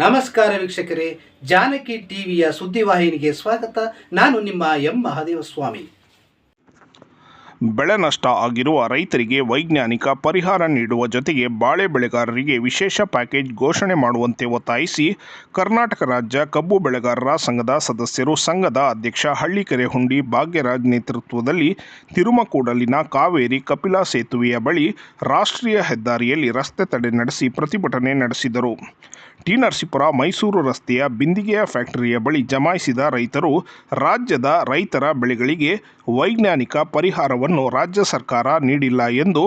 ನಮಸ್ಕಾರ ವೀಕ್ಷಕರೇ, ಜಾನಕಿ ಟಿವಿಯ ಸುದ್ದಿವಾಹಿನಿಗೆ ಸ್ವಾಗತ. ನಾನು ನಿಮ್ಮ ಎಂ. ಮಹಾದೇವ ಸ್ವಾಮಿ ಬೆಳೆ ನಷ್ಟ ಆಗಿರುವ ರೈತರಿಗೆ ವೈಜ್ಞಾನಿಕ ಪರಿಹಾರ ನೀಡುವ ಜೊತೆಗೆ ಬಾಳೆ ಬೆಳೆಗಾರರಿಗೆ ವಿಶೇಷ ಪ್ಯಾಕೇಜ್ ಘೋಷಣೆ ಮಾಡುವಂತೆ ಒತ್ತಾಯಿಸಿ ಕರ್ನಾಟಕ ರಾಜ್ಯ ಕಬ್ಬು ಬೆಳೆಗಾರರ ಸಂಘದ ಸದಸ್ಯರು ಸಂಘದ ಅಧ್ಯಕ್ಷ ಹಳ್ಳಿಕೆರೆ ಹುಂಡಿ ಭಾಗ್ಯರಾಜ್ ನೇತೃತ್ವದಲ್ಲಿ ತಿರುಮಕೂಡಲಿನ ಕಾವೇರಿ ಕಪಿಲಾ ಸೇತುವೆಯ ಬಳಿ ರಾಷ್ಟ್ರೀಯ ಹೆದ್ದಾರಿಯಲ್ಲಿ ರಸ್ತೆ ತಡೆ ನಡೆಸಿ ಪ್ರತಿಭಟನೆ ನಡೆಸಿದರು. ಟಿ ನರಸೀಪುರ ಮೈಸೂರು ರಸ್ತೆಯ ಬಿಂದಿಗೆಯ ಫ್ಯಾಕ್ಟರಿಯ ಬಳಿ ಜಮಾಯಿಸಿದ ರೈತರು ರಾಜ್ಯದ ರೈತರ ಬೆಳೆಗಳಿಗೆ ವೈಜ್ಞಾನಿಕ ಪರಿಹಾರವನ್ನು ರಾಜ್ಯ ಸರ್ಕಾರ ನೀಡಿಲ್ಲ ಎಂದು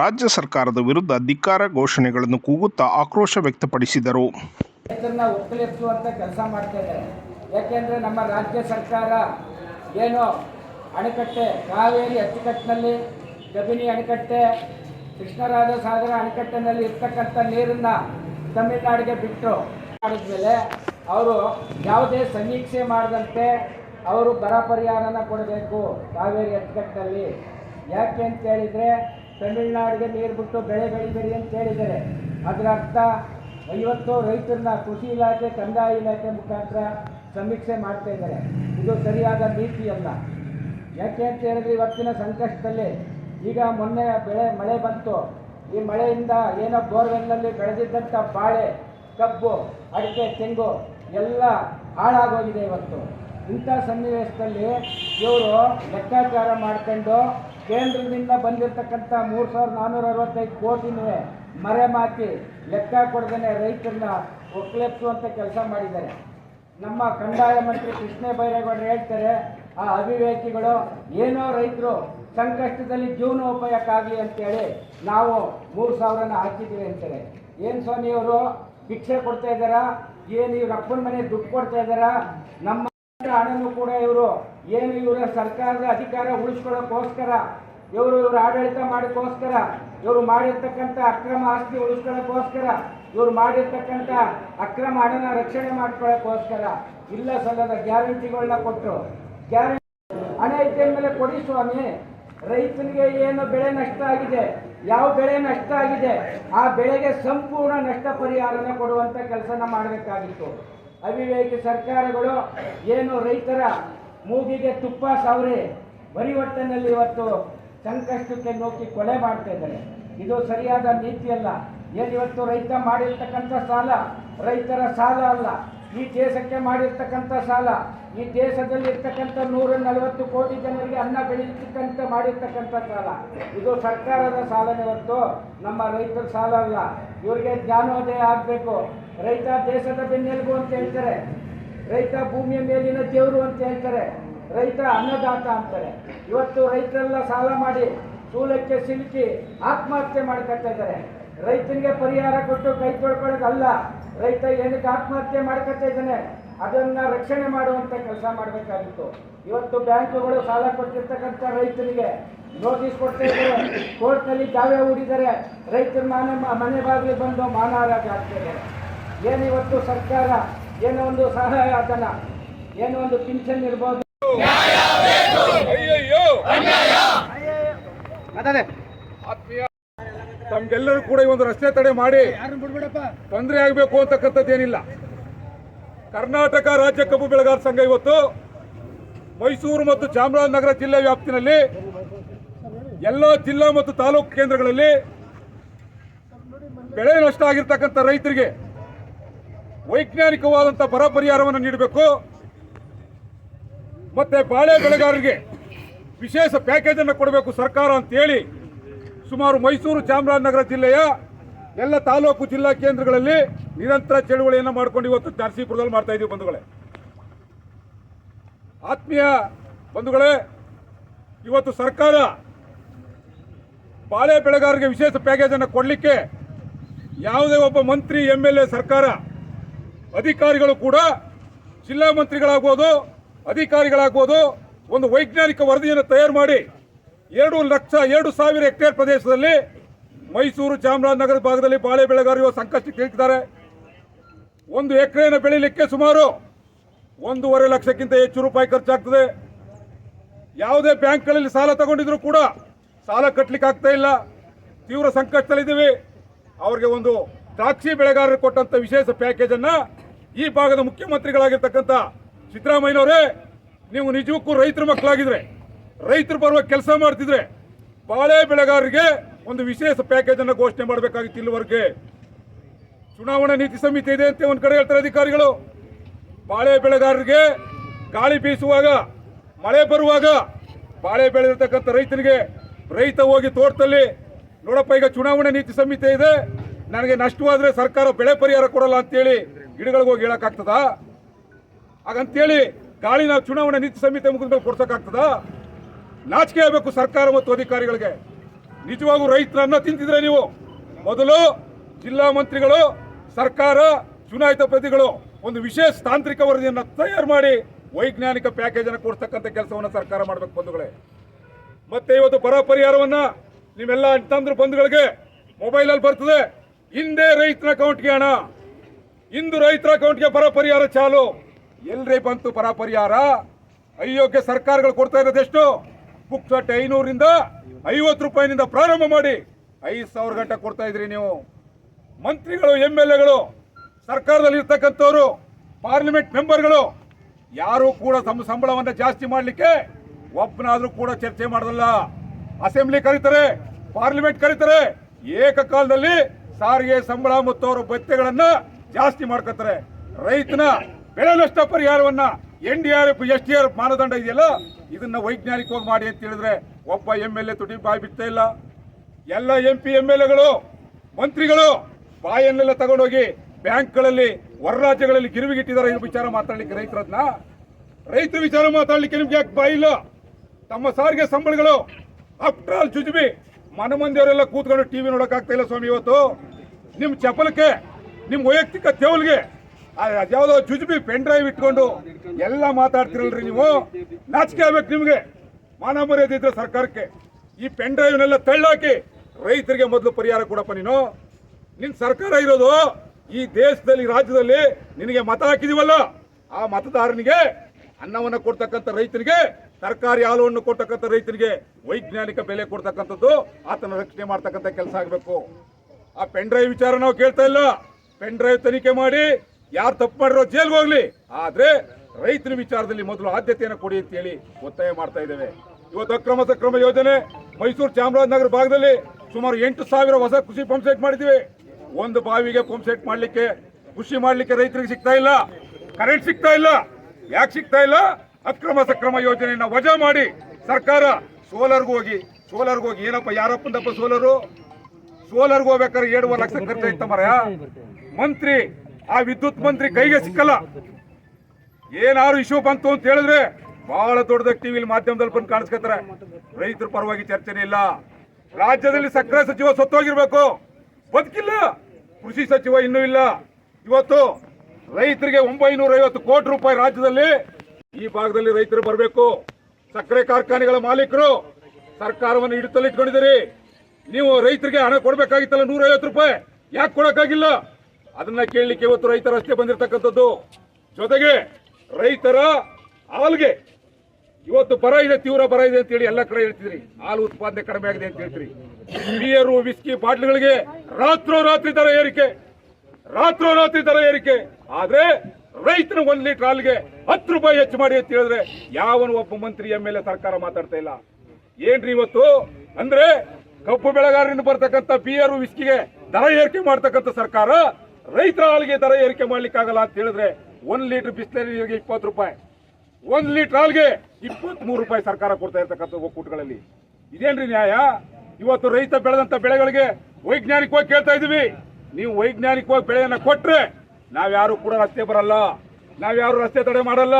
ರಾಜ್ಯ ಸರ್ಕಾರದ ವಿರುದ್ಧ ಧಿಕ್ಕಾರ ಘೋಷಣೆಗಳನ್ನು ಕೂಗುತ್ತಾ ಆಕ್ರೋಶ ವ್ಯಕ್ತಪಡಿಸಿದರು. ಕೆಲಸ ನಮ್ಮ ರಾಜ್ಯ ಸರ್ಕಾರ ಏನು ಅಣೆಕಟ್ಟೆ, ಕಾವೇರಿ ಅಚ್ಚುಕಟ್ಟಿನಲ್ಲಿ ಗಬಿನಿ ಅಣೆಕಟ್ಟೆ, ಕೃಷ್ಣರಾಜ ಸಾಗರ ಅಣೆಕಟ್ಟಿನಲ್ಲಿ ಇರ್ತಕ್ಕಂಥ ನೀರನ್ನ ತಮಿಳುನಾಡಿಗೆ ಬಿಟ್ಟು ಮಾಡಿದ್ಮೇಲೆ ಅವರು ಯಾವುದೇ ಸಮೀಕ್ಷೆ ಮಾಡದಂತೆ ಅವರು ಬರ ಪರಿಹಾರನ ಕೊಡಬೇಕು ಕಾವೇರಿ ಅಚ್ಚುಕಟ್ಟಲ್ಲಿ ಯಾಕೆ ಅಂತ ಹೇಳಿದರೆ ತಮಿಳುನಾಡಿಗೆ ನೀರು ಬಿಟ್ಟು ಬೆಳೆ ಬೆಳಿಬೇಡಿ ಅಂತ ಹೇಳಿದ್ದಾರೆ ಅದರ ಅರ್ಥ ಐವತ್ತು ರೈತರನ್ನ ಕೃಷಿ ಇಲಾಖೆ, ಕಂದಾಯ ಇಲಾಖೆ ಮುಖಾಂತರ ಸಮೀಕ್ಷೆ ಮಾಡ್ತಾ ಇದ್ದಾರೆ. ಇದು ಸರಿಯಾದ ನೀತಿ ಅಲ್ಲ. ಯಾಕೆ ಅಂತ ಹೇಳಿದ್ರೆ ಇವತ್ತಿನ ಸಂಕಷ್ಟದಲ್ಲಿ ಈಗ ಮೊನ್ನೆ ಬೆಳೆ ಮಳೆ ಬಂತು. ಈ ಮಳೆಯಿಂದ ಏನೋ ಬೋರ್ವೆಲ್ನಲ್ಲಿ ಬೆಳೆದಿದ್ದಂಥ ಬಾಳೆ, ಕಬ್ಬು, ಅಡಿಕೆ, ತೆಂಗು ಎಲ್ಲ ಹಾಳಾಗೋಗಿದೆ ಇವತ್ತು. ಇಂಥ ಸನ್ನಿವೇಶದಲ್ಲಿ ಇವರು ಲೆಕ್ಕಾಚಾರ ಮಾಡ್ಕೊಂಡು ಕೇಂದ್ರದಿಂದ ಬಂದಿರತಕ್ಕಂಥ ಮೂರು ಸಾವಿರದ ನಾನ್ನೂರ ಅರವತ್ತೈದು ಕೋಟಿನೂ ಮರೆಮಾಕಿ ಲೆಕ್ಕ ಕೊಡದೇ ರೈತರನ್ನ ಒಕ್ಕಲೆಪ್ಸುವಂಥ ಕೆಲಸ ಮಾಡಿದ್ದಾರೆ. ನಮ್ಮ ಕಂದಾಯ ಮಂತ್ರಿ ಕೃಷ್ಣ ಬೈರೇಗೌಡರು ಹೇಳ್ತಾರೆ, ಆ ಅಭಿವ್ಯಕ್ತಿಗಳು ಏನೋ ರೈತರು ಸಂಕಷ್ಟದಲ್ಲಿ ಜೀವನೋಪಾಯಕ್ಕಾಗಲಿ ಅಂತೇಳಿ ನಾವು ಮೂರು ಸಾವಿರನ ಹಾಕಿದ್ದೀವಿ ಅಂತೇಳಿ. ಏನು ಸ್ವಾಮಿಯವರು ಭಿಕ್ಷೆ ಕೊಡ್ತಾ ಇದ್ದಾರಾ? ಏನು ಇವ್ರ ಅಪ್ಪನ ಮನೆ ದುಡ್ಡು ಕೊಡ್ತಾ ಇದ್ದಾರಾ? ನಮ್ಮ ಹಣನೂ ಕೂಡ ಇವರು ಏನು ಇವರ ಸರ್ಕಾರದ ಅಧಿಕಾರ ಉಳಿಸ್ಕೊಳ್ಳೋಕ್ಕೋಸ್ಕರ, ಇವರು ಇವರು ಆಡಳಿತ ಮಾಡೋಕ್ಕೋಸ್ಕರ, ಇವರು ಮಾಡಿರ್ತಕ್ಕಂಥ ಅಕ್ರಮ ಆಸ್ತಿ ಉಳಿಸ್ಕೊಳ್ಳೋಕ್ಕೋಸ್ಕರ, ಇವರು ಮಾಡಿರ್ತಕ್ಕಂಥ ಅಕ್ರಮ ಹಣನ ರಕ್ಷಣೆ ಮಾಡ್ಕೊಳ್ಳೋಕ್ಕೋಸ್ಕರ, ಇಲ್ಲ ಸಲ್ಲದ ಗ್ಯಾರಂಟಿಗಳನ್ನ ಕೊಟ್ಟರು. ಗ್ಯಾರಂಟಿ ಹಣ ಇದ್ದ ಮೇಲೆ ಕೊಡಿ ಸ್ವಾಮಿ. ರೈತನಿಗೆ ಏನು ಬೆಳೆ ನಷ್ಟ ಆಗಿದೆ, ಯಾವ ಬೆಳೆ ನಷ್ಟ ಆಗಿದೆ, ಆ ಬೆಳೆಗೆ ಸಂಪೂರ್ಣ ನಷ್ಟ ಪರಿಹಾರನ ಕೊಡುವಂತ ಕೆಲಸನ ಮಾಡಬೇಕಾಗಿತ್ತು. ಅವಿವೇಕಿ ಸರ್ಕಾರಗಳು ಏನು ರೈತರ ಮೂಗಿಗೆ ತುಪ್ಪ ಸಾವಿರಿ ಬರಿ ಇವತ್ತು ಸಂಕಷ್ಟಕ್ಕೆ ನೋಕಿ ಕೊಲೆ ಮಾಡ್ತಾ ಇದ್ದಾರೆ. ಇದು ಸರಿಯಾದ ನೀತಿ ಅಲ್ಲ ಏನಿವತ್ತು ರೈತ ಮಾಡಿರ್ತಕ್ಕಂಥ ಸಾಲ? ರೈತರ ಸಾಲ ಅಲ್ಲ. ಈ ದೇಶಕ್ಕೆ ಮಾಡಿರ್ತಕ್ಕಂಥ ಸಾಲ, ಈ ದೇಶದಲ್ಲಿ ಇರ್ತಕ್ಕಂಥ ನೂರ ನಲವತ್ತು ಕೋಟಿ ಜನರಿಗೆ ಅನ್ನ ಬೆಳೀತಕ್ಕಂಥ ಮಾಡಿರ್ತಕ್ಕಂಥ ಸಾಲ. ಇದು ಸರ್ಕಾರದ ಸಾಲನೇ ಹೊರತು ನಮ್ಮ ರೈತರ ಸಾಲ ಅಲ್ಲ. ಇವರಿಗೆ ಜ್ಞಾನೋದಯ ಆಗಬೇಕು. ರೈತ ದೇಶದ ಬೆನ್ನೆಲುಬು ಅಂತ ಹೇಳ್ತಾರೆ. ರೈತ ಭೂಮಿಯ ಮೇಲಿನ ದೇವರು ಅಂತ ಹೇಳ್ತಾರೆ. ರೈತ ಅನ್ನದಾತ ಅಂತಾರೆ. ಇವತ್ತು ರೈತರೆಲ್ಲ ಸಾಲ ಮಾಡಿ ಸೂಲಕ್ಕೆ ಸಿಲುಕಿ ಆತ್ಮಹತ್ಯೆ ಮಾಡ್ಕೊಳ್ತಾ ಇದ್ದಾರೆ. ರೈತನಿಗೆ ಪರಿಹಾರ ಕೊಟ್ಟು ಕೈ ತೊಳ್ಕೊಳ್ಳೋದಲ್ಲ. ರೈತ ಏನಕ್ಕೆ ಆತ್ಮಹತ್ಯೆ ಮಾಡ್ಕೊತಾ ಇದ್ದಾನೆ? ಅದನ್ನ ರಕ್ಷಣೆ ಮಾಡುವಂತ ಕೆಲಸ ಮಾಡಬೇಕಾಗಿತ್ತು. ಇವತ್ತು ಬ್ಯಾಂಕುಗಳು ಸಾಲ ಕೊಟ್ಟಿರ್ತಕ್ಕಂಥ ರೈತರಿಗೆ ನೋಟಿಸ್ ಕೊಡ್ತಾ ಇದ್ದಾರೆ. ಕೋರ್ಟ್ನಲ್ಲಿ ದಾವೆ ಹೂಡಿದ್ದಾರೆ. ರೈತರ ಮನೆ ಮನೆ ಬಾಗಿಲು ಬಂದು ಮಾನಹಾರಾಜ ಆಗ್ತಿದ್ದಾರೆ ಏನಿವತ್ತು ಸರ್ಕಾರ? ಏನೋ ಒಂದು ಸಹಾಯ ಅದನ್ನ ಏನೋ ಒಂದು ಪಿಂಚನ್ ಇರ್ಬೋದು? ಅಯ್ಯಯ್ಯೋ! ಆತ್ಮೀಯ ತಮ್ಗೆಲ್ಲರೂ ಕೂಡ ಈ ಒಂದು ರಸ್ತೆ ತಡೆ ಮಾಡಿ ತೊಂದರೆ ಆಗಬೇಕು ಅಂತಕ್ಕಂಥದ್ದು ಏನಿಲ್ಲ. ಕರ್ನಾಟಕ ರಾಜ್ಯ ಕಬ್ಬು ಬೆಳೆಗಾರ ಸಂಘ ಇವತ್ತು ಮೈಸೂರು ಮತ್ತು ಚಾಮರಾಜನಗರ ಜಿಲ್ಲೆ ವ್ಯಾಪ್ತಿನಲ್ಲಿ ಎಲ್ಲ ಜಿಲ್ಲಾ ಮತ್ತು ತಾಲೂಕು ಕೇಂದ್ರಗಳಲ್ಲಿ ಬೆಳೆ ನಷ್ಟ ಆಗಿರ್ತಕ್ಕಂಥ ರೈತರಿಗೆ ವೈಜ್ಞಾನಿಕವಾದಂಥ ಬರ ಪರಿಹಾರವನ್ನು ನೀಡಬೇಕು. ಮತ್ತೆ ಬಾಳೆ ಬೆಳೆಗಾರರಿಗೆ ವಿಶೇಷ ಪ್ಯಾಕೇಜ್ ಅನ್ನು ಕೊಡಬೇಕು ಸರ್ಕಾರ ಅಂತೇಳಿ ಸುಮಾರು ಮೈಸೂರು ಚಾಮರಾಜನಗರ ಜಿಲ್ಲೆಯ ಎಲ್ಲ ತಾಲೂಕು ಜಿಲ್ಲಾ ಕೇಂದ್ರಗಳಲ್ಲಿ ನಿರಂತರ ಚಳುವಳಿಯನ್ನು ಮಾಡಿಕೊಂಡು ಇವತ್ತು ನರಸೀಪುರದಲ್ಲಿ ಮಾಡ್ತಾ ಇದ್ದೀವಿ ಬಂಧುಗಳೇ. ಆತ್ಮೀಯ ಬಂಧುಗಳೇ, ಇವತ್ತು ಸರ್ಕಾರ ಬಾಳೆ ಬೆಳೆಗಾರರಿಗೆ ವಿಶೇಷ ಪ್ಯಾಕೇಜ್ ಅನ್ನು ಕೊಡಲಿಕ್ಕೆ ಯಾವುದೇ ಒಬ್ಬ ಮಂತ್ರಿ ಎಂ ಎಲ್ ಎ ಸರ್ಕಾರ ಅಧಿಕಾರಿಗಳು ಕೂಡ ಜಿಲ್ಲಾ ಮಂತ್ರಿಗಳಾಗ್ಬೋದು, ಅಧಿಕಾರಿಗಳಾಗ್ಬೋದು ಒಂದು ವೈಜ್ಞಾನಿಕ ವರದಿಯನ್ನು ತಯಾರು ಮಾಡಿ ಎರಡು ಲಕ್ಷ ಎರಡು ಸಾವಿರ ಹೆಕ್ಟೇರ್ ಪ್ರದೇಶದಲ್ಲಿ ಮೈಸೂರು ಚಾಮರಾಜನಗರ ಭಾಗದಲ್ಲಿ ಬಾಳೆ ಬೆಳೆಗಾರರು ಸಂಕಷ್ಟಕ್ಕೆ ಇಳಿದ್ದಾರೆ ಒಂದು ಎಕರೆಯನ್ನು ಬೆಳೀಲಿಕ್ಕೆ ಸುಮಾರು ಒಂದೂವರೆ ಲಕ್ಷಕ್ಕಿಂತ ಹೆಚ್ಚು ರೂಪಾಯಿ ಖರ್ಚಾಗ್ತದೆ. ಯಾವುದೇ ಬ್ಯಾಂಕ್ಗಳಲ್ಲಿ ಸಾಲ ತಗೊಂಡಿದ್ರು ಕೂಡ ಸಾಲ ಕಟ್ಟಲಿಕ್ಕೆ ಆಗ್ತಾ ಇಲ್ಲ. ತೀವ್ರ ಸಂಕಷ್ಟದಲ್ಲಿದ್ದೀವಿ. ಅವರಿಗೆ ಒಂದು ದ್ರಾಕ್ಷಿ ಬೆಳೆಗಾರರು ಕೊಟ್ಟಂತ ವಿಶೇಷ ಪ್ಯಾಕೇಜ್ ಅನ್ನ ಈ ಭಾಗದ ಮುಖ್ಯಮಂತ್ರಿಗಳಾಗಿರ್ತಕ್ಕಂಥ ಸಿದ್ದರಾಮಯ್ಯನವರೇ, ನೀವು ನಿಜಕ್ಕೂ ರೈತರ ಮಕ್ಕಳಾಗಿದ್ರೆ ರೈತರ ಪರವಾಗಿ ಕೆಲಸ ಮಾಡ್ತಿದ್ರೆ ಬಾಳೆ ಬೆಳೆಗಾರರಿಗೆ ಒಂದು ವಿಶೇಷ ಪ್ಯಾಕೇಜ್ ಅನ್ನು ಘೋಷಣೆ ಮಾಡಬೇಕಾಗಿತ್ತು ಇಲ್ಲಿವರೆಗೆ. ಚುನಾವಣಾ ನೀತಿ ಸಂಹಿತೆ ಇದೆ ಅಂತ ಒಂದು ಕಡೆ ಹೇಳ್ತಾರೆ ಅಧಿಕಾರಿಗಳು. ಬಾಳೆ ಬೆಳೆಗಾರರಿಗೆ ಗಾಳಿ ಬೀಸುವಾಗ, ಮಳೆ ಬರುವಾಗ ಬಾಳೆ ಬೆಳೆದಿರ್ತಕ್ಕಂಥ ರೈತನಿಗೆ ರೈತ ಹೋಗಿ ತೋಟದಲ್ಲಿ, ನೋಡಪ್ಪ, ಈಗ ಚುನಾವಣಾ ನೀತಿ ಸಂಹಿತೆ ಇದೆ, ನನಗೆ ನಷ್ಟವಾದ್ರೆ ಸರ್ಕಾರ ಬೆಳೆ ಪರಿಹಾರ ಕೊಡಲ್ಲ ಅಂತೇಳಿ ಗಿಡಗಳಿಗೆ ಹೋಗಿ ಹೇಳೋಕ್ಕಾಗ್ತದ? ಹಾಗಂತೇಳಿ ಗಾಳಿ ನಾವು ಚುನಾವಣಾ ನೀತಿ ಸಂಹಿತೆ ಮುಗಿದ ಮೇಲೆ ಕೊಡ್ಸಕ್ಕಾಗ್ತದಾ? ನಾಚಿಕೆ ಆಗಬೇಕು ಸರ್ಕಾರ ಮತ್ತು ಅಧಿಕಾರಿಗಳಿಗೆ. ನಿಜವಾಗೂ ರೈತರನ್ನ ತಿಂತಿದ್ರೆ ನೀವು? ಮೊದಲು ಜಿಲ್ಲಾ ಮಂತ್ರಿಗಳು, ಸರ್ಕಾರ, ಚುನಾಯಿತ ಪ್ರತಿಗಳು ಒಂದು ವಿಶೇಷ ತಾಂತ್ರಿಕ ವರದಿಯನ್ನು ತಯಾರು ಮಾಡಿ ವೈಜ್ಞಾನಿಕ ಪ್ಯಾಕೇಜ್ ಅನ್ನು ಕೊಡ್ತಕ್ಕಂಥ ಕೆಲಸವನ್ನು ಸರ್ಕಾರ ಮಾಡಬೇಕು ಬಂಧುಗಳೇ. ಮತ್ತೆ ಇವತ್ತು ಬರ ಪರಿಹಾರವನ್ನ ನೀವೆಲ್ಲ ತಂದ್ರ ಬಂಧುಗಳಿಗೆ ಮೊಬೈಲಲ್ಲಿ ಬರ್ತದೆ. ಹಿಂದೆ ರೈತರ ಅಕೌಂಟ್ಗೆ ಹಣ. ಇಂದು ರೈತರ ಅಕೌಂಟ್ಗೆ ಬರ ಪರಿಹಾರ ಚಾಲು. ಎಲ್ರಿ ಬಂತು ಬರ ಪರಿಹಾರ. ಅಯೋಗ್ಯ ಸರ್ಕಾರಗಳು ಕೊಡ್ತಾ ಇರೋದೆಷ್ಟು? ಪುಕ್ಸಟ್ಟೆ ಐನೂರಿಂದ ಐವತ್ತು ರೂಪಾಯಿನಿಂದ ಪ್ರಾರಂಭ ಮಾಡಿ ಐದು ಸಾವಿರ ಗಂಟೆ ಕೊಡ್ತಾ ಇದ್ರಿ ನೀವು. ಮಂತ್ರಿಗಳು ಎಂ ಎಲ್ ಎಗಳು ಸರ್ಕಾರದಲ್ಲಿ ಇರ್ತಕ್ಕಂಥವ್ರು ಪಾರ್ಲಿಮೆಂಟ್ ಮೆಂಬರ್ಗಳು, ಯಾರು ಕೂಡ ತಮ್ಮ ಸಂಬಳವನ್ನ ಜಾಸ್ತಿ ಮಾಡಲಿಕ್ಕೆ ಒಬ್ಬನಾದ್ರೂ ಕೂಡ ಚರ್ಚೆ ಮಾಡೋದಲ್ಲ ಅಸೆಂಬ್ಲಿ ಕರೀತಾರೆ, ಪಾರ್ಲಿಮೆಂಟ್ ಕರೀತಾರೆ, ಏಕಕಾಲದಲ್ಲಿ ಸಾರಿಗೆ ಸಂಬಳ ಮತ್ತು ಅವರ ಭತ್ಯೆಗಳನ್ನ ಜಾಸ್ತಿ ಮಾಡ್ಕೋತಾರೆ. ರೈತನ ಬೆಳೆ ನಷ್ಟ ಪರಿಹಾರವನ್ನ N D R F, S D R F ಮಾನದಂಡ ಇದೆಯಲ್ಲ? ಇದನ್ನ ವೈಜ್ಞಾನಿಕವಾಗಿ ಮಾಡಿ ಅಂತ ಹೇಳಿದ್ರೆ ಒಬ್ಬ ಎಂ ಎಲ್ ಎ ತುಟಿ ಬಾಯಿ ಬಿಡ್ತಾ ಇಲ್ಲ. ಎಲ್ಲ ಎಂ ಪಿ ಎಂ ಎಲ್ ಎಗಳು, ಮಂತ್ರಿಗಳು ಬಾಯನ್ನೆಲ್ಲ ತಗೊಂಡೋಗಿ ಬ್ಯಾಂಕ್ಗಳಲ್ಲಿ ಹೊರ ರಾಜ್ಯಗಳಲ್ಲಿ ಗಿರುವಿಗಿಟ್ಟಿದ್ದಾರೆ. ಇದು ವಿಚಾರ ಮಾತಾಡ್ಲಿಕ್ಕೆ ರೈತರದ್ನ? ರೈತರ ವಿಚಾರ ಮಾತಾಡ್ಲಿಕ್ಕೆ ನಿಮ್ಗೆ ಯಾಕೆ ಬಾಯಿಲ್ಲ ತಮ್ಮ ಸಾರಿಗೆ ಸಂಬಳಗಳು ಆಫ್ಟರ್ ಆಲ್ ಜುಜುಬಿ ಮನ ಮಂದಿಯವರೆಲ್ಲ ಕೂತ್ಕೊಂಡು ಟಿವಿ ನೋಡೋಕ್ಕಾಗ್ತಾ ಇಲ್ಲ ಸ್ವಾಮಿ ಇವತ್ತು. ನಿಮ್ಮ ಚಪಲಕ್ಕೆ ನಿಮ್ಮ ವೈಯಕ್ತಿಕ ತೆವಲ್ಗೆ ಯಾವ್ದೋ ಜುಜುಬಿ ಪೆನ್ ಡ್ರೈವ್ ಇಟ್ಕೊಂಡು ಎಲ್ಲ ಮಾತಾಡ್ತಿರಲ್ರಿ ನೀವು? ನಾಚಿಕೆ ಆಗ್ಬೇಕು ನಿಮಗೆ. ಮಾನ ಮರ್ಯಾದೆ ಇದ್ರೆ ಸರ್ಕಾರಕ್ಕೆ. ಈ ಪೆನ್ ಡ್ರೈವ್ನೆಲ್ಲ ತಳ್ಳಾಕಿ ರೈತರಿಗೆ ಮೊದಲು ಪರಿಹಾರ ಕೊಡಪ್ಪ ನೀನು. ನಿನ್ನ ಸರ್ಕಾರ ಇರೋದು ಈ ದೇಶದಲ್ಲಿ ರಾಜ್ಯದಲ್ಲಿ ನಿನಗೆ ಮತ ಹಾಕಿದೀವಲ್ಲ? ಆ ಮತದಾರನಿಗೆ ಅನ್ನವನ್ನ ಕೊಡ್ತಕ್ಕಂಥ ರೈತರಿಗೆ ತರಕಾರಿ ಹಾಲುವನ್ನು ಕೊಡ್ತಕ್ಕಂಥ ರೈತರಿಗೆ ವೈಜ್ಞಾನಿಕ ಬೆಲೆ ಕೊಡ್ತಕ್ಕಂಥದ್ದು ಆತನ ರಕ್ಷಣೆ ಮಾಡ್ತಕ್ಕಂಥ ಕೆಲಸ ಆಗಬೇಕು. ಆ ಪೆನ್ ಡ್ರೈವ್ ವಿಚಾರ ನಾವು ಕೇಳ್ತಾ ಇಲ್ಲ. ಪೆನ್ ಡ್ರೈವ್ ತನಿಖೆ ಮಾಡಿ ಯಾರು ತಪ್ಪು ಮಾಡಿರೋ ಜೈಲ್ಗೆ ಹೋಗ್ಲಿ. ಆದ್ರೆ ರೈತರ ವಿಚಾರದಲ್ಲಿ ಮೊದಲು ಆದ್ಯತೆಯನ್ನು ಕೊಡಿ ಅಂತ ಹೇಳಿ ಒತ್ತಾಯ ಮಾಡ್ತಾ ಇದ್ದೇವೆ. ಇವತ್ತು ಅಕ್ರಮ ಸಕ್ರಮ ಯೋಜನೆ ಮೈಸೂರು ಚಾಮರಾಜನಗರ ಭಾಗದಲ್ಲಿ ಸುಮಾರು ಎಂಟು ಸಾವಿರ ಹೊಸ ಕೃಷಿ ಪಂಪ್ ಸೆಟ್ ಮಾಡಿದ್ದೀವಿ. ಒಂದು ಬಾವಿಗೆ ಪಂಪ್ ಸೆಟ್ ಮಾಡಲಿಕ್ಕೆ ಕೃಷಿ ಮಾಡ್ಲಿಕ್ಕೆ ರೈತರಿಗೆ ಸಿಗ್ತಾ ಇಲ್ಲ. ಕರೆಂಟ್ ಸಿಗ್ತಾ ಇಲ್ಲ. ಯಾಕೆ ಸಿಗ್ತಾ ಇಲ್ಲ? ಅಕ್ರಮ ಸಕ್ರಮ ಯೋಜನೆಯನ್ನ ವಜಾ ಮಾಡಿ ಸರ್ಕಾರ ಸೋಲಾರ್ಗೆ ಹೋಗಿ ಸೋಲಾರ್ಗೆ ಹೋಗಿ. ಏನಪ್ಪ ಯಾರಪ್ಪಂದಪ್ಪ ಸೋಲರು? ಸೋಲಾರ್ಗೆ ಹೋಗ್ಬೇಕಾದ್ರೆ ಏಳುವರೆ ಲಕ್ಷ ಮರ ಮಂತ್ರಿ ಆ ವಿದ್ಯುತ್ ಮಂತ್ರಿ ಕೈಗೆ ಸಿಕ್ಕಲ್ಲ. ಏನಾರು ಇಶ್ಯೂ ಬಂತು ಅಂತ ಹೇಳಿದ್ರೆ ಬಹಳ ದೊಡ್ಡದಾಗಿ ಟಿವಿಲಿ ಮಾಧ್ಯಮದಲ್ಲಿ ಬಂದು ಕಾಣಿಸ್ಕೊತಾರೆ. ರೈತರ ಪರವಾಗಿ ಚರ್ಚೆನೇ ಇಲ್ಲ. ರಾಜ್ಯದಲ್ಲಿ ಸಕ್ಕರೆ ಸಚಿವ ಸತ್ತೋಗಿರ್ಬೇಕು. ಬದುಕಿಲ್ಲ. ಕೃಷಿ ಸಚಿವ ಇನ್ನೂ ಇಲ್ಲ. ಇವತ್ತು ರೈತರಿಗೆ ಒಂಬೈನೂರ ಐವತ್ತು ಕೋಟಿ ರೂಪಾಯಿ ರಾಜ್ಯದಲ್ಲಿ ಈ ಭಾಗದಲ್ಲಿ ರೈತರು ಬರಬೇಕು. ಸಕ್ಕರೆ ಕಾರ್ಖಾನೆಗಳ ಮಾಲೀಕರು ಸರ್ಕಾರವನ್ನು ಹಿಡಿತಲ್ಲಿ ಇಟ್ಕೊಂಡಿದ್ದೀರಿ ನೀವು ರೈತರಿಗೆ ಹಣ ಕೊಡಬೇಕಾಗಿತ್ತಲ್ಲ ನೂರೈವತ್ತು ರೂಪಾಯಿ. ಯಾಕೆ ಕೊಡಕ್ಕಾಗಿಲ್ಲ? ಅದನ್ನ ಕೇಳಲಿಕ್ಕೆ ಇವತ್ತು ರೈತರಷ್ಟೇ ಬಂದಿರತಕ್ಕಂಥದ್ದು. ಜೊತೆಗೆ ರೈತರ ಹಾಲ್ಗೆ. ಇವತ್ತು ಬರ ಇದೆ, ತೀವ್ರ ಬರ ಇದೆ ಅಂತ ಹೇಳಿ ಎಲ್ಲ ಕಡೆ ಹೇಳ್ತಿದ್ರಿ. ಹಾಲು ಉತ್ಪಾದನೆ ಕಡಿಮೆ ಆಗಿದೆ ಅಂತ ಹೇಳ್ತೀರಿ. ಬಿಯರು, ವಿಸ್ಕಿ ಬಾಟ್ಲ್ಗಳಿಗೆ ರಾತ್ರೋ ರಾತ್ರಿ ದರ ಏರಿಕೆ. ರಾತ್ರೋ ರಾತ್ರಿ ದರ ಏರಿಕೆ. ಆದ್ರೆ ರೈತನ ಒಂದ್ ಲೀಟರ್ ಹಾಲ್ಗೆ ಹತ್ತು ರೂಪಾಯಿ ಹೆಚ್ಚು ಮಾಡಿ ಅಂತ ಹೇಳಿದ್ರೆ ಯಾವನು ಒಬ್ಬ ಮಂತ್ರಿ ಎಂ ಎಲ್ ಎ ಸರ್ಕಾರ ಮಾತಾಡ್ತಾ ಇಲ್ಲ. ಏನ್ರಿ ಇವತ್ತು? ಅಂದ್ರೆ ಕಬ್ಬು ಬೆಳೆಗಾರರಿಂದ ಬರ್ತಕ್ಕಂಥ ಬಿಯರು, ವಿಸ್ಕಿಗೆ ದರ ಏರಿಕೆ ಮಾಡ್ತಕ್ಕಂಥ ಸರ್ಕಾರ ರೈತರ ಹಾಲಿಗೆ ದರ ಏರಿಕೆ ಮಾಡ್ಲಿಕ್ಕಾಗಲ್ಲ ಅಂತ ಹೇಳಿದ್ರೆ ಒಂದ್ ಲೀಟರ್ ಬಿಸ್ಲರಿ ನೀರಿಗೆ ಇಪ್ಪತ್ತು ರೂಪಾಯಿ. ಒಂದ್ ಲೀಟರ್ ಹಾಲಿಗೆ ಇಪ್ಪತ್ತ್ ಮೂರು ರೂಪಾಯಿ ಸರ್ಕಾರ ಕೊಡ್ತಾ ಇರ್ತಕ್ಕಂಥ ಒಕ್ಕೂಟಗಳಲ್ಲಿ. ಇದೇನ್ರಿ ನ್ಯಾಯ? ಇವತ್ತು ರೈತ ಬೆಳೆದಂತ ಬೆಳೆಗಳಿಗೆ ವೈಜ್ಞಾನಿಕವಾಗಿ ಕೇಳ್ತಾ ಇದೀವಿ. ನೀವು ವೈಜ್ಞಾನಿಕವಾಗಿ ಬೆಳೆಯನ್ನ ಕೊಟ್ರೆ ನಾವ್ಯಾರು ಕೂಡ ರಸ್ತೆ ಬರಲ್ಲ. ನಾವ್ಯಾರು ರಸ್ತೆ ತಡೆ ಮಾಡಲ್ಲ.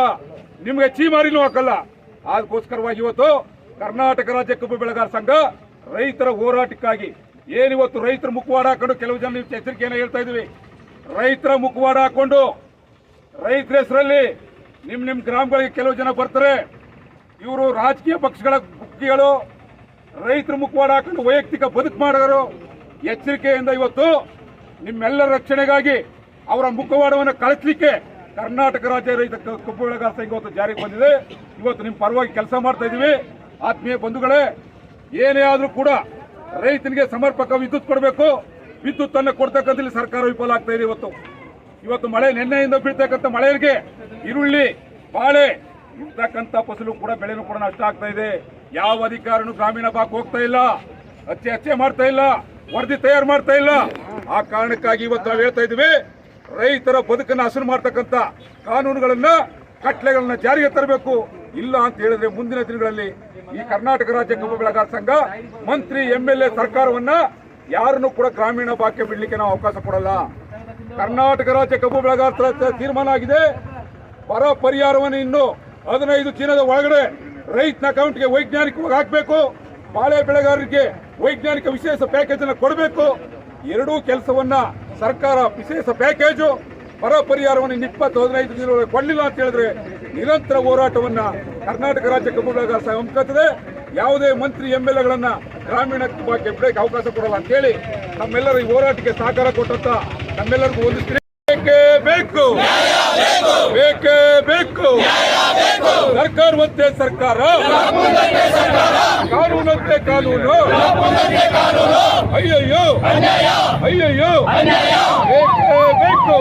ನಿಮ್ಗೆ ಚೀಮಾರಿನೂ ಹಾಕಲ್ಲ. ಅದಕ್ಕೋಸ್ಕರವಾಗಿ ಇವತ್ತು ಕರ್ನಾಟಕ ರಾಜ್ಯ ಕಬ್ಬು ಬೆಳೆಗಾರ ಸಂಘ ರೈತರ ಹೋರಾಟಕ್ಕಾಗಿ ಏನಿವತ್ತು ರೈತರ ಮುಖವಾಡ ಹಾಕೊಂಡು ಕೆಲವು ಜನ ಎಚ್ಚರಿಕೆಯನ್ನು ಹೇಳ್ತಾ ಇದೀವಿ. ರೈತರ ಮುಖವಾಡ ಹಾಕೊಂಡು ರೈತರ ಹೆಸರಲ್ಲಿ ನಿಮ್ ನಿಮ್ ಗ್ರಾಮಗಳಿಗೆ ಕೆಲವು ಜನ ಬರ್ತಾರೆ. ಇವರು ರಾಜಕೀಯ ಪಕ್ಷಗಳ ಬುಕ್ಕಿಗಳು ರೈತರ ಮುಖವಾಡ ಹಾಕೊಂಡು ವೈಯಕ್ತಿಕ ಬದುಕು ಮಾಡೋರು ಎಚ್ಚರಿಕೆಯಿಂದ ಇವತ್ತು ನಿಮ್ಮೆಲ್ಲರ ರಕ್ಷಣೆಗಾಗಿ ಅವರ ಮುಖವಾಡವನ್ನು ಕಳಿಸ್ಲಿಕ್ಕೆ ಕರ್ನಾಟಕ ರಾಜ್ಯ ರೈತ ಕಬ್ಬು ಬೆಳೆಗಾರ ಸಂಘ ಇವತ್ತು ಜಾರಿಗೆ ಬಂದಿದೆ. ಇವತ್ತು ನಿಮ್ಮ ಪರವಾಗಿ ಕೆಲಸ ಮಾಡ್ತಾ ಇದ್ದೀವಿ ಆತ್ಮೀಯ ಬಂಧುಗಳೇ, ಏನೇ ಆದರೂ ಕೂಡ ರೈತನಿಗೆ ಸಮರ್ಪಕ ವಿದ್ಯುತ್ ಕೊಡಬೇಕು. ವಿದ್ಯುತ್ ಅನ್ನು ಕೊಡ್ತಕ್ಕಂಥಲ್ಲಿ ಸರ್ಕಾರ ವಿಫಲ ಆಗ್ತಾ ಇದೆ ಇವತ್ತು. ಇವತ್ತು ಮಳೆ ನಿನ್ನೆಯಿಂದ ಬೀಳ್ತಕ್ಕಂಥ ಮಳೆಯರಿಗೆ ಈರುಳ್ಳಿ, ಬಾಳೆ ಇರ್ತಕ್ಕಂಥ ಫಸಲು ಕೂಡ ಬೆಳೆನೂ ಕೂಡ ನಷ್ಟ ಆಗ್ತಾ ಇದೆ. ಯಾವ ಅಧಿಕಾರನು ಗ್ರಾಮೀಣ ಭಾಗ ಹೋಗ್ತಾ ಇಲ್ಲ. ಹಚ್ಚೆ ಹಚ್ಚೆ ಮಾಡ್ತಾ ಇಲ್ಲ. ವರದಿ ತಯಾರು ಮಾಡ್ತಾ ಇಲ್ಲ. ಆ ಕಾರಣಕ್ಕಾಗಿ ಇವತ್ತು ನಾವು ಹೇಳ್ತಾ ಇದ್ವಿ ರೈತರ ಬದುಕನ್ನು ಹಸನು ಮಾಡ್ತಕ್ಕಂಥ ಕಾನೂನುಗಳನ್ನ, ಕಟ್ಲೆಗಳನ್ನ ಜಾರಿಗೆ ತರಬೇಕು. ಇಲ್ಲ ಅಂತ ಹೇಳಿದ್ರೆ ಮುಂದಿನ ದಿನಗಳಲ್ಲಿ ಈ ಕರ್ನಾಟಕ ರಾಜ್ಯ ಕಬ್ಬು ಬೆಳೆಗಾರ ಸಂಘ ಮಂತ್ರಿ ಎ ಸರ್ಕಾರವನ್ನ ಯಾರನ್ನು ಕೂಡ ಗ್ರಾಮೀಣ ಭಾಗಕ್ಕೆ ಬಿಡಲಿಕ್ಕೆ ನಾವು ಅವಕಾಶ ಕೊಡಲ್ಲ. ಕರ್ನಾಟಕ ರಾಜ್ಯ ಕಬ್ಬು ಬೆಳೆಗಾರರ ತೀರ್ಮಾನ ಆಗಿದೆ. ಬರ ಪರಿಹಾರವನ್ನು ಇನ್ನು ಹದಿನೈದು ದಿನದ ಒಳಗಡೆ ರೈತನ ಅಕೌಂಟ್ಗೆ ವೈಜ್ಞಾನಿಕವಾಗಿ ಹಾಕಬೇಕು. ಬಾಳೆ ಬೆಳೆಗಾರರಿಗೆ ವೈಜ್ಞಾನಿಕ ವಿಶೇಷ ಪ್ಯಾಕೇಜ್ ಅನ್ನು ಕೊಡಬೇಕು. ಎರಡೂ ಕೆಲಸವನ್ನ ಸರ್ಕಾರ ವಿಶೇಷ ಪ್ಯಾಕೇಜು ಬರ ಪರಿಹಾರವನ್ನು ಇನ್ನು ಇಪ್ಪತ್ತು ಹದಿನೈದು ದಿನದೊಳಗೆ ಕೊಡಲಿಲ್ಲ ಅಂತ ಹೇಳಿದ್ರೆ ನಿರಂತರ ಹೋರಾಟವನ್ನ ಕರ್ನಾಟಕ ರಾಜ್ಯ ಕಬ್ಬು ಬೆಳೆಗಾರ ಸಂಘ ಹಮ್ಮಿಕೊಳ್ತದೆ. ಯಾವುದೇ ಮಂತ್ರಿ ಎಂ ಎಲ್ ಎಗಳನ್ನ ಗ್ರಾಮೀಣ ಭಾಗಕ್ಕೆ ಬಿಡಕ್ಕೆ ಅವಕಾಶ ಕೊಡಲ್ಲ ಅಂತ ಹೇಳಿ ನಮ್ಮೆಲ್ಲರ ಈ ಹೋರಾಟಕ್ಕೆ ಸಹಕಾರ ಕೊಟ್ಟಂತ ನಮ್ಮೆಲ್ಲರಿಗೂ ಒಂದು ಬೇಕೇ ಬೇಕು. ಬೇಕೇ ಬೇಕು. ಸರ್ಕಾರವಂತೆ ಸರ್ಕಾರ. ಕಾನೂನಂತೆ ಕಾನೂನು. ಅಯ್ಯಯ್ಯೋ. ಅಯ್ಯಯ್ಯೋ. ಬೇಕೇ ಬೇಕು.